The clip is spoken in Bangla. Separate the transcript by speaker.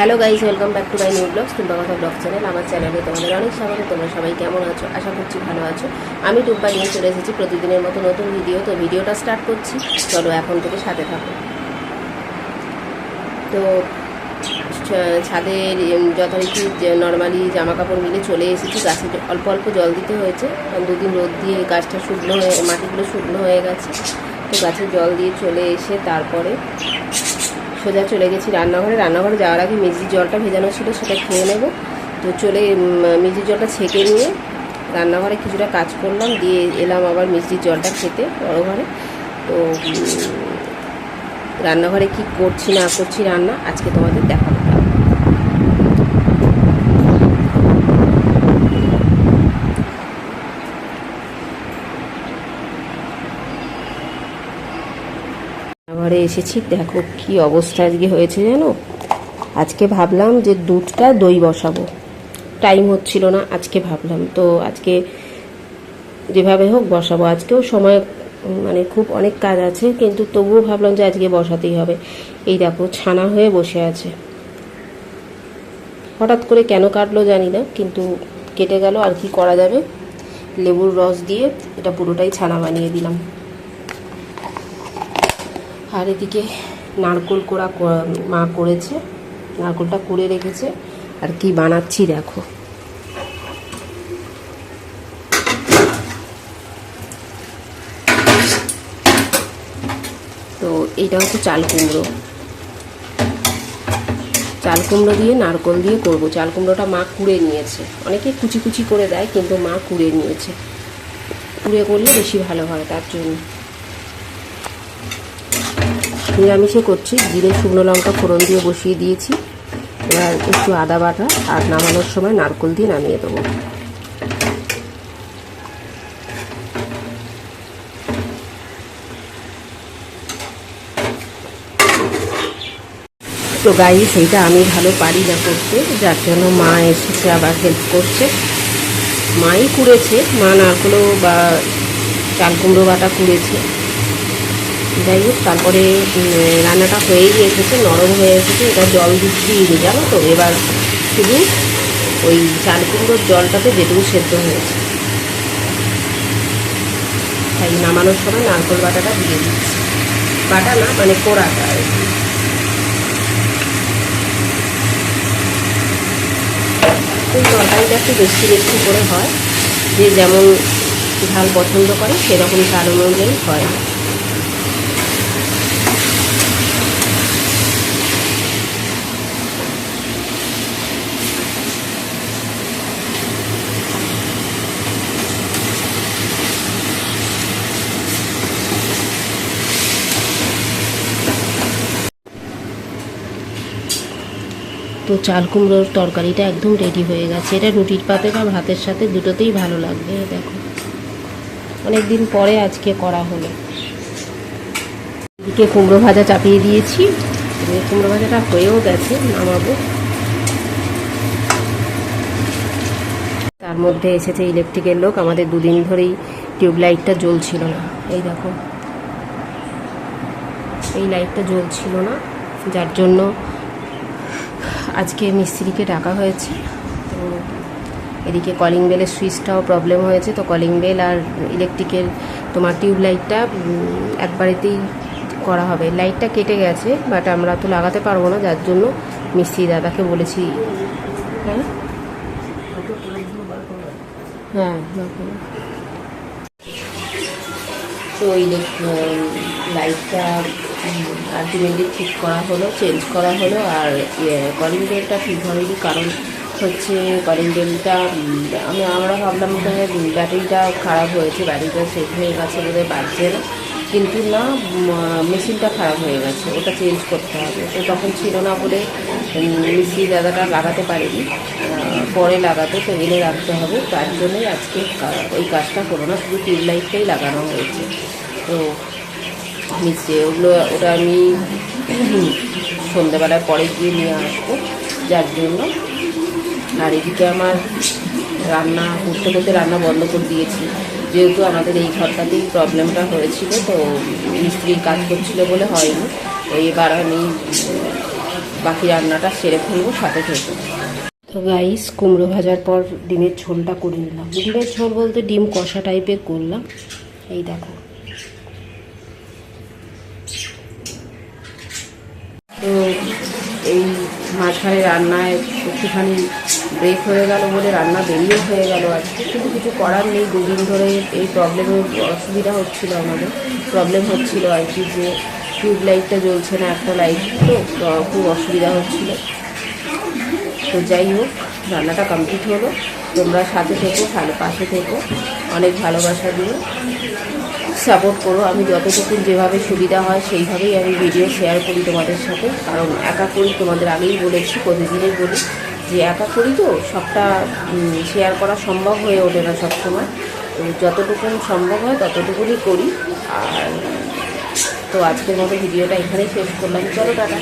Speaker 1: Hello guys welcome back to my new vlogs. Tumpa কথা ব্লগ চ্যানেল আমার চ্যানেলে তোমাদের অনেক স্বাগত। তোমরা সবাই কেমন আছো? আশা করছি ভালো আছো। আমি টুম্পা নিয়ে চলে এসেছি প্রতিদিনের মতো নতুন ভিডিও তো ভিডিওটা স্টার্ট করছি। চলো এখন থেকে সাথে থাকো। তো ছ- ছাদের উম, যথারীতি নর্মালি জামা কাপড় মিলে চলে এসেছি। গাছে অল্প অল্প জল দিতে হয়েছে। দুদিন রোদ দিয়ে গাছটা শুকনো হয়ে মাটিগুলো শুকনো হয়ে গেছে। তো গাছে জল দিয়ে চলে এসে তারপরে সোজা চলে গেছি রান্নাঘরে। রান্নাঘরে যাওয়ার আগে মিষ্টির জলটা ভেজানো ছিল, সেটা খেয়ে নেব। তো চলে মেজির জলটা ছেঁকে নিয়ে রান্নাঘরে কিছুটা কাজ করলাম, দিয়ে এলাম আবার মিষ্টির জলটা খেতে বড়ো ঘরে তো রান্নাঘরে কি করছি না করছি রান্না আজকে তোমাদের দেখাবো। ঘরে এসেছি, দেখো কি অবস্থা আজকে হয়েছে জানো? আজকে ভাবলাম যে দুধটা দই বসাবো। টাইম হচ্ছিল না, আজকে ভাবলাম। তো আজকে যেভাবে হোক বসাবো। আজকেও সময় মানে খুব অনেক কাজ আছে, কিন্তু তবুও ভাবলাম যে আজকে বসাতেই হবে। এই দেখো, ছানা হয়ে বসে আছে। হঠাৎ করে কেন কাটলো জানি না, কিন্তু কেটে গেল, আর কি করা যাবে? লেবুর রস দিয়ে এটা পুরোটাই ছানা বানিয়ে দিলাম। আর এদিকে নারকোল কোড়া মা করেছে। নারকোলটা কুড়ে রেখেছে। আর কি বানাচ্ছি দেখো। তো এটা হচ্ছে চাল কুমড়ো। চাল কুমড়ো দিয়ে নারকোল দিয়ে করব। চাল কুমড়োটা মা কুড়ে নিয়েছে। অনেকে কুচি কুচি করে দেয়, কিন্তু মা কুড়ে নিয়েছে। কুড়ে করলে বেশি ভালো হয় তার জন্য। নিরামিষে করছি। জিরে, শুকনো লঙ্কা, ফোড়ন দিয়ে বসিয়ে দিয়েছি। এবার একটু আদা বাটা আর নামানোর সময় নারকোল দিয়ে নামিয়ে দেবো। তো গাই সেইটা আমি ভালো পারি না করতে, যার জন্য মা এসেছে, আবার হেল্প করছে। মাই কুড়েছে, মা নারকোলও বা চাল কুমড়ো বাটা কুড়েছে। যাই হোক, তারপরে রান্নাটা হয়ে গিয়ে এসেছে নরম হয়ে এসেছে এটা জল দিচ্ছি জানো তো? এবার শুধু ওই চাল কুমড়োর জলটাতে যেটুকু সেদ্ধ হয়েছে। তাই নামানোর সময় নারকোল বাটাটা দিয়ে দিচ্ছি। বাটা না মানে কোড়াটা আর কি। তরকারিটা একটু বেশি বেশি করে হয়, যে যেমন ঝাল পছন্দ করে, সেরকম ঝাল অনুযায়ী হয় তো চাল কুমড়োর তরকারিটা একদম রেডি হয়ে গেছে। এটা রুটির পাতে বা ভাতের সাথে দুটোতেই ভালো লাগবে দেখো। অনেক দিন পরে আজকে করা হলো। এদিকে কুমড়ো ভাজা চাপিয়ে দিয়েছি। কুমড়ো ভাজাটা হয়েও গেছে, নামাবো। তার মধ্যে এসেছে ইলেকট্রিকের লোক, আমাদের দুদিন ধরেই টিউবলাইটটা জ্বলছিল না। এই দেখো। এই লাইটটা জ্বলছিল না, যার জন্য আজকে মিস্ত্রিকে ডাকা হয়েছে। তো এদিকে কলিং বেলের সুইচটাও প্রবলেম হয়েছে। তো কলিং বেল আর ইলেকট্রিকের তোমার টিউব লাইটটা একবারেতেই করা হবে। লাইটটা কেটে গেছে বাট আমরা তো লাগাতে পারব না, যার জন্য মিস্ত্রি দাদাকে বলেছি। হ্যাঁ? হ্যাঁ। তো এই লাইটটা আলটিমেটলি ঠিক করা হলো চেঞ্জ করা হলো, আর কলিং বেলটা ঠিক হয়নি, কারণ হচ্ছে কলিং বেলটা আমি, আমরা ভাবলাম ব্যাটারিটা খারাপ হয়েছে ব্যাটারিটা সেট হয়ে গেছে বোধহয় বাজছে না, কিন্তু না মেশিনটা খারাপ হয়ে গেছে, ওটা চেঞ্জ করতে হবে। তো তখন ছিল না বলে মিস্ত্রি দাদাটা লাগাতে পারেনি। পরে লাগাতে তো এনে রাখতে হবে। তার জন্যই আজকে ওই কাজটা করো না, শুধু টিউবলাইটটাই লাগানো হয়েছে। তো নিচে ওগুলো ওটা আমি সন্ধ্যেবেলায় পরে গিয়ে নিয়ে আসব, যার জন্য। আর এদিকে আমার রান্না, করতে করতে রান্না বন্ধ করে দিয়েছি। যেহেতু আমাদের এই ঘরটাতেই প্রবলেমটা হয়েছিল, তো মিস্ত্রি কাজ করছিল বলে হয়নি। এবার আমি বাকি রান্নাটা সেরে ফেলব, সাথে থেকে তো গাইস কুমড়ো ভাজার পর ডিমের ঝোলটা করে নিলাম। ডিমের ঝোল বলতে ডিম কষা টাইপের করলাম। এই দেখো। তো এই মাঝখানে রান্নায় একটুখানি ব্রেক হয়ে গেল বলে রান্না বেরিয়ে হয়ে গেল আজকে কিন্তু কিছু করার নেই, দুদিন ধরে এই প্রবলেমের অসুবিধা হচ্ছিল আমাদের। প্রবলেম হচ্ছিল আর কি যে টিউব লাইটটা জ্বলছে না একটা লাইট তো খুব অসুবিধা হচ্ছিল। তো যাই হোক, রান্নাটা কমপ্লিট হলো। তোমরা সাথে থেকো ভালো পাশে থেকো। অনেক ভালোবাসা দিও সাপোর্ট করো। আমি যতটুকু যেভাবে সুবিধা হয়, সেইভাবেই আমি ভিডিও শেয়ার করি তোমাদের সাথে। কারণ একা করি তোমাদের আগেই বলেছি, প্রতিদিনই বলি যে একা করি তো সবটা শেয়ার করা সম্ভব হয়ে ওঠে না সবসময়। তো যতটুকু সম্ভব হয় ততটুকুনি করি। আর তো আজকের মতো ভিডিওটা এখানেই শেষ করলাম। চলো টাটা।